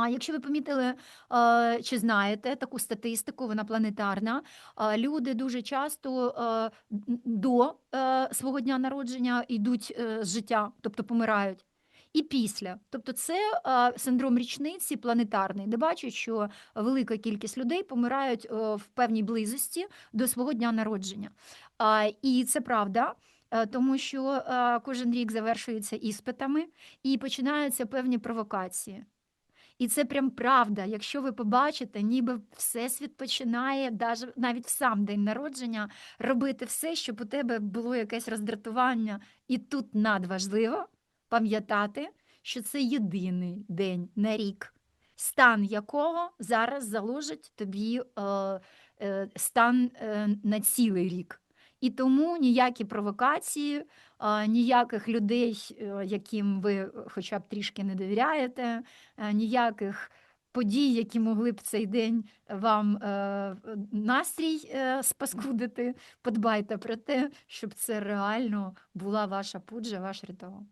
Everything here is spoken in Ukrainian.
А якщо ви помітили, е, чи знаєте таку статистику, вона планетарна. Люди дуже часто, е, до, е, свого дня народження йдуть, е, з життя, тобто помирають, і після. Тобто це, е, синдром річниці планетарний, де бачать, що велика кількість людей помирають, е, в певній близості до свого дня народження. І це правда, е, тому що, е, кожен рік завершується іспитами і починаються певні провокації. І це прям правда. Якщо ви побачите, ніби Всесвіт починає навіть в сам день народження робити все, щоб у тебе було якесь роздратування. І тут надважливо пам'ятати, що це єдиний день на рік, стан якого зараз заложить тобі, е, е, стан, е, на цілий рік. І тому ніякі провокації, ніяких людей, е, яким ви хоча б трішки не довіряєте, е, ніяких подій, які могли б цей день вам, е, настрій, е, спаскудити. Подбайте про те, щоб це реально була ваша пуджа, ваш ритуал.